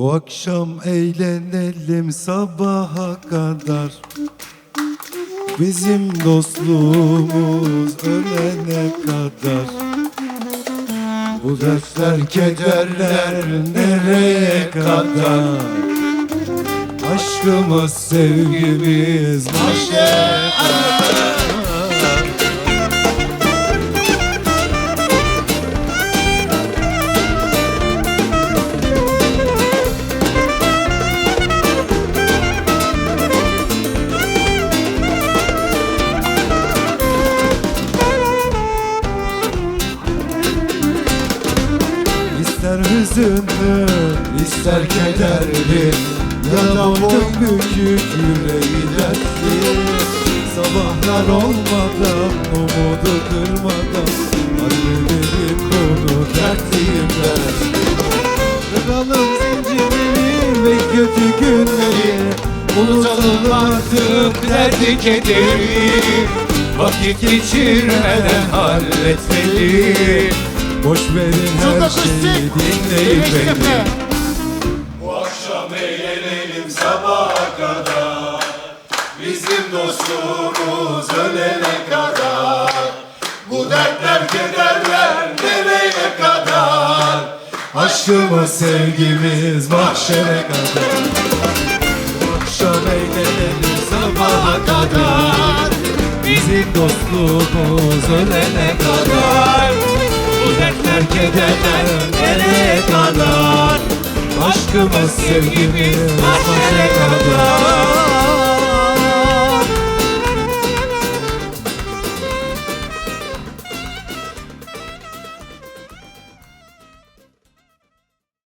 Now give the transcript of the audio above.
Bu akşam eğlenelim sabaha kadar. Bizim dostluğumuz ölene kadar. Bu dertler kederler nereye kadar? Aşkımız sevgimiz kadar İster hüzünlü, ister kederli. Ya da boy bükük yüreği dertli. Sabahlar olmadan, umudu kırmadan Hallederim bunu dertliyim ben. Kıralım zincirleri ve kötü günleri. Unutalım artık derdi kederi. Vakit geçirmeden halletmeli Boş verin her şeyi dinleyin beni Bu akşam eğlenelim sabaha kadar. Bizim dostluğumuz ölene kadar. Bu dertler kederler nereye kadar. Aşkımız sevgimiz mahşere kadar. Bu akşam eğlenelim sabaha kadar. Bizim dostluğumuz ölene kadar dertler kederler nereye kadar Aşkımız sevgimiz mahşere kadar